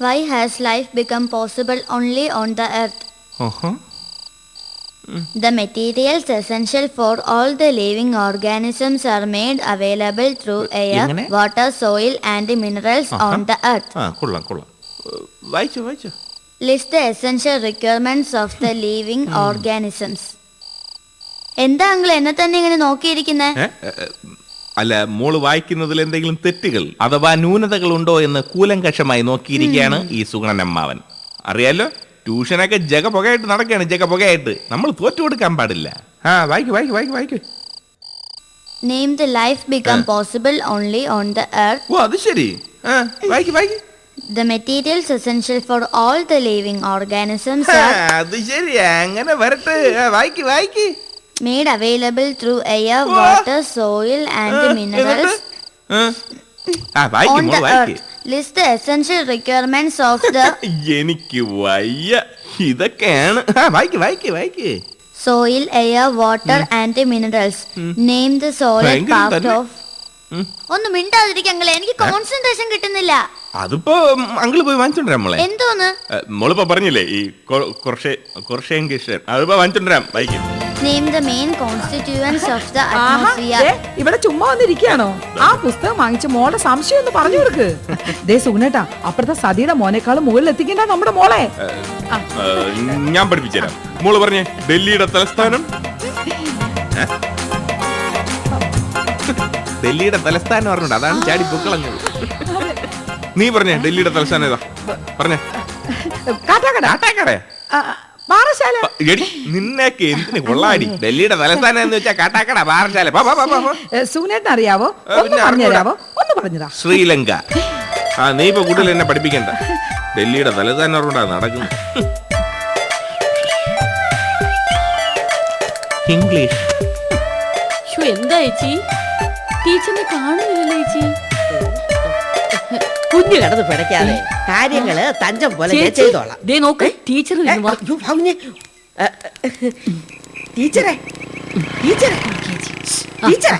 Why has life become possible only on the earth? Aaha. The materials essential for all the living organisms are made available through air, water, soil, and minerals on the earth. ആ കൊള്ളാം കൊള്ളാം ഏ, വായിച്ചോ വായിച്ചോ List the essential requirements of the living organisms. എന്താ uncle എന്നെ തന്നെ ഇങ്ങനെ നോക്കിയിരിക്കുന്നേ ഏ? ഏ, ഏ, അല്ല മോൾ വായിക്കുന്നതിൽ എന്തെങ്കിലും തെറ്റുകൾ അഥവാ ന്യൂനതകൾ ഉണ്ടോ എന്ന് കൂലങ്കഷമായി നോക്കിയിരിക്കുകയാണ് ഈ സുഗണനമ്മാവൻ. അറിയാലോ? ട്യൂഷനൊക്കെ ജഗ പുകയായിട്ട് നടക്കുകയാണ് ജഗ പുകയായിട്ട് നമ്മൾ തോറ്റു കൊടുക്കാൻ പാടില്ല. ആ വായിക്കു വായിക്കു വായിക്കു വായിക്കു. Name the life become possible only on the earth. ഓ അത് ശരി. ആ വായിക്കു വായിക്കു. The materials essential for all the living organisms ആ, are അത് ശരി അങ്ങനെ വരട്ടെ. ആ, വായിക്ക് വായിക്ക്. Made available through air, water, soil, and ആ, minerals on the earth. List the essential requirements of the എനിക്ക് വയ്യ. ഇതൊക്കെയാണ്. വായിക്ക് വായിക്ക് വായിക്ക്. soil, air, water, and minerals. Name the solid part of. ഒന്ന് മിണ്ടാതിരിക്കങ്ങളെ എനിക്ക് കോൺസെൻട്രേഷൻ കിട്ടുന്നില്ല. അതിപ്പോ അങ്കിൾ പോയി വാങ്ങിച്ചോണ്ടിരാം മോളെ. എന്തോന്ന്? മോളിപ്പോ പറഞ്ഞില്ലേ ഈ കുറച്ച് കുറച്ച് അതിപ്പോ വാങ്ങിച്ചോണ്ടിരാം വായിക്കും. The main constituents of the Aaha, atmosphere ഇവിടെ ചുമ്മാ വന്നിരിക്കുകയാണോ? ആ പുസ്തകം വാങ്ങിച്ച് മോളുടെ സംശയം ഒന്ന് പറഞ്ഞു കൊടുക്ക്. ദേ സുഗുണേട്ടാ അപ്പുറത്തെ സതിയുടെ മോനേക്കാളും മുകളിൽ എത്തിക്കണ്ട നമ്മുടെ മോളെ. ഞാൻ പഠിപ്പിച്ചുതരാം. മോൾ പറഞ്ഞേ ഡൽഹിയുടെ തലസ്ഥാനം? ഏ? ഡൽഹിയുടെ തലസ്ഥാനം പറഞ്ഞു അതാണ് ചാടി പൊക്കളഞ്ഞത്. നീ പറഞ്ഞേ ഡൽഹിയുടെ തലസ്ഥാനം ഏതാ? പറഞ്ഞേ. കാട്ടാക്കട. കാട്ടാക്കട ആ, പാറശാല എടി നിന്നേക്ക് എന്തിന് കൊള്ളാടി? ഡൽഹിയുടെ തലസ്ഥാനം എന്ന് വെച്ചാ കാട്ടാക്കട പാറശാല അറിയാവോ ഒന്ന് പറഞ്ഞതാ. ശ്രീലങ്ക. ആ നീ ഇപ്പൊ കൂടുതൽ എന്നെ പഠിപ്പിക്കണ്ട. ഡൽഹിയുടെ തലസ്ഥാനം പറഞ്ഞാ നടക്കുന്നു. ഇംഗ്ലീഷ്. എന്താ ചേച്ചി? ടീച്ചറിനെ കാണുന്നില്ലല്ലോ ചേച്ചി. കുഞ്ഞു കിടന്ന് പിടയ്ക്കാതെ കാര്യങ്ങൾ തഞ്ചം പോലെ ഞാൻ ചെയ്തോളാം. ദേ നോക്ക് ടീച്ചർ ഏ, വരുന്നു. വാ. അയ്യോ, ഭംഗി. ഏ, ടീച്ചറെ. ടീച്ചറെ. ടീച്ചറെ.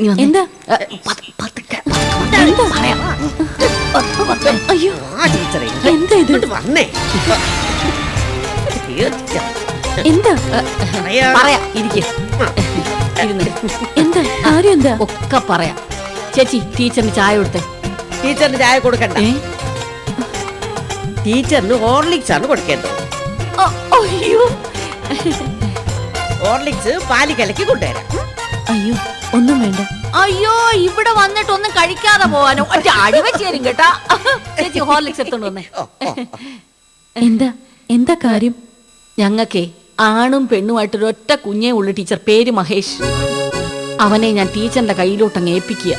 നീ വന്നേ. എന്താ? ഏ, പത്- പതുക്കെ. എന്താ പറയാ? അയ്യോ. ആ ടീച്ചറെ എന്താ ഇത്? ഇങ്ങോട്ട് വന്നേ. തീർച്ച. എന്താ? പറയാ. പറയാ ഇരിക്കെ. ഇരുന്ന്. എന്താ? കാര്യം എന്താ? ഒക്കെ പറയാം. ചേച്ചി ടീച്ചറിന് ചായ കൊടുത്തേ. ടീച്ചറിന് ചായ കൊടുക്കണ്ട? ടീച്ചറിന് ഹോർലിക്സ് ആണ് കൊടുക്കേണ്ടത്. ഹോർലിക്സ് പാൽ കലക്കി കൊണ്ടുവരാം. അയ്യോ ഒന്നും വേണ്ട. അയ്യോ ഇവിടെ വന്നിട്ട് ഒന്നും കഴിക്കാതെ പോവാനോ. ഒറ്റ അടിവച്ചേരും കേട്ടാ. ചേച്ചി ഹോർലിക്സ് എടുത്തോണ്ട് വന്നേ. എന്താ എന്താ കാര്യം? ഞങ്ങക്കേ ആണും പെണ്ണുമായിട്ടൊരൊറ്റ കുഞ്ഞേ ഉള്ളു ടീച്ചർ. പേര് മഹേഷ്. അവനെ ഞാൻ ടീച്ചറിന്റെ കയ്യിലോട്ടങ്ങ് ഏൽപ്പിക്കുക.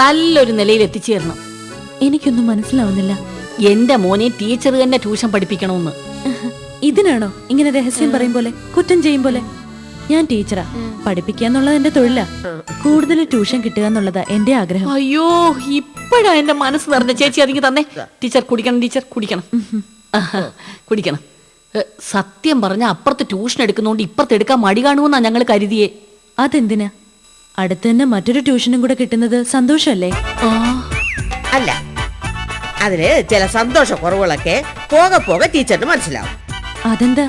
നല്ലൊരു നിലയിൽ എത്തിച്ചേർന്നു. എനിക്കൊന്നും മനസ്സിലാവുന്നില്ല. എന്റെ മോനെ ടീച്ചർ തന്നെ ട്യൂഷൻ പഠിപ്പിക്കണമെന്ന് ഇതിനാണോ ഇങ്ങനെ രഹസ്യം പറയും പോലെ കുറ്റം ചെയ്യും പോലെ? ഞാൻ ടീച്ചറാ പഠിപ്പിക്കുക എന്നുള്ളത് എന്റെ തൊഴിലാ. കൂടുതൽ ട്യൂഷൻ കിട്ടുക എന്നുള്ളതാ എന്റെ ആഗ്രഹം. അയ്യോ ഇപ്പഴാ എന്റെ മനസ്സ് നിറഞ്ഞ. ചേച്ചി അതിങ്ങ് തന്നെ. ടീച്ചർ കുടിക്കണം ടീച്ചർ കുടിക്കണം. കുടിക്കണം. സത്യം പറഞ്ഞ അപ്പുറത്ത് ട്യൂഷൻ എടുക്കുന്നോണ്ട് ഇപ്പുറത്ത് എടുക്കാൻ മടി കാണുമെന്നാ ഞങ്ങൾ കരുതിയേ. അതെന്തിനാ? അടുത്ത് തന്നെ മറ്റൊരു ട്യൂഷനും കൂടെ കിട്ടുന്നത് സന്തോഷല്ലേ? ആ. അല്ല അതിൽ ചില സന്തോഷ കുറവുകളൊക്കെ പോകെ പോകെ ടീച്ചറിന് മനസ്സിലാവും. അതെന്താ?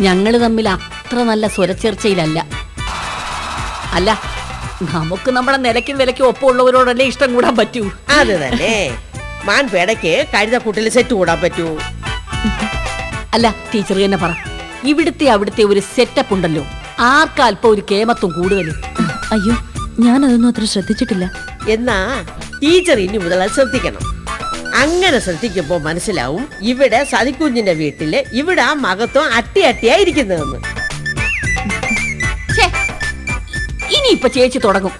ഞങ്ങൾ തമ്മിൽ അത്ര നല്ല സ്വരച്ചേർച്ചയിലല്ല. അല്ല നമുക്ക് നമ്മുടെ നിലയ്ക്കും വിലയ്ക്കും ഒപ്പമുള്ളവരോടല്ലേ ഇഷ്ടം കൂടാൻ പറ്റൂ. അത് തന്നെ. മാൻപേടയ്ക്ക് കഴുതക്കൂട്ടിൽ സെറ്റ് കൂടാൻ പറ്റൂ. അല്ല ടീച്ചർ തന്നെ പറ. ഇവിടുത്തെ അവിടുത്തെ ഒരു സെറ്റപ്പ് ഉണ്ടല്ലോ. ആർക്കാൽപ്പം ഒരു കേമത്വം കൂടുതലും? അയ്യോ ഞാൻ അതൊന്നും അത്ര ശ്രദ്ധിച്ചിട്ടില്ല. എന്നാ ടീച്ചർ ഇനി മുതൽ അത് ശ്രദ്ധിക്കണം. അങ്ങനെ ശ്രദ്ധിക്കുമ്പോ മനസ്സിലാവും ഇവിടെ സതിക്കുഞ്ഞിന്റെ വീട്ടിൽ ഇവിടെ ആ മകത്വം അട്ടി അട്ടിയായിരിക്കുന്നതെന്ന് ഇനി ഇനിയിപ്പൊ ചേച്ചി തുടങ്ങും.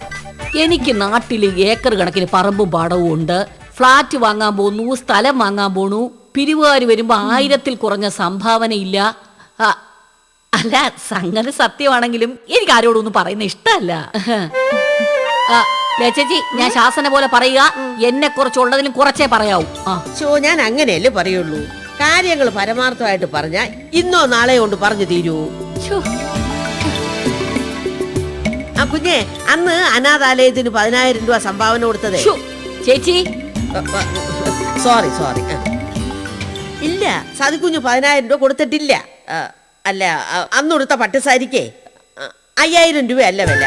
എനിക്ക് നാട്ടിൽ ഏക്കർ കണക്കിന് പറമ്പും പാടവും ഉണ്ട്. ഫ്ലാറ്റ് വാങ്ങാൻ പോന്നു സ്ഥലം വാങ്ങാൻ പോണു പിരിവുകാർ വരുമ്പോ ആയിരത്തിൽ കുറഞ്ഞ സംഭാവനയില്ല ആ, അല്ല സംഗതി സത്യമാണെങ്കിലും എനിക്ക് ആരോടൊന്നും പറയുന്ന ഇഷ്ടമല്ല. ചേച്ചി ഞാൻ ശാസന പോലെ പറയുക എന്നെ കുറച്ചുള്ളതിലും കുറച്ചേ പറയാവൂ. ചോ ഞാൻ അങ്ങനെയല്ലേ പറയുള്ളൂ? കാര്യങ്ങൾ പരമാർത്ഥമായിട്ട് പറഞ്ഞ ഇന്നോ നാളെ കൊണ്ട് പറഞ്ഞു തീരൂ. ആ കുഞ്ഞെ അന്ന് അനാഥാലയത്തിന് പതിനായിരം രൂപ സംഭാവന കൊടുത്തത്. ചേച്ചി. Sorry sorry. ഇല്ല സാദിക്കുഞ്ഞ് പതിനായിരം രൂപ കൊടുത്തിട്ടില്ല. ആ, അല്ല അന്ന് അന്നുടുത്ത പട്ടുസാരിക്കേ അയ്യായിരം രൂപയല്ല വില.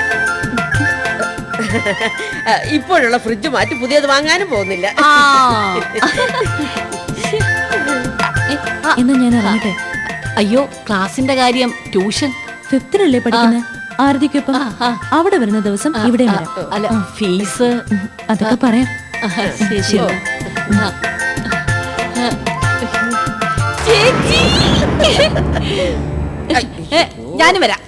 ഇപ്പോഴുള്ള ഫ്രിഡ്ജ് മാറ്റി പുതിയത് വാങ്ങാനും പോകുന്നില്ല. എന്നാ ഞാൻ ഇറങ്ങട്ടെ. അയ്യോ ക്ലാസിന്റെ കാര്യം ട്യൂഷൻ. ഫിഫ്തിലല്ലേ പഠിക്കുന്നത് ആരതിക്കൊപ്പം. അവിടെ വരുന്ന ദിവസം ഇവിടെ വരാം. അല്ല ഫീസ്. അതൊക്കെ പറയാം. ശരി. ഞാനും വരാം.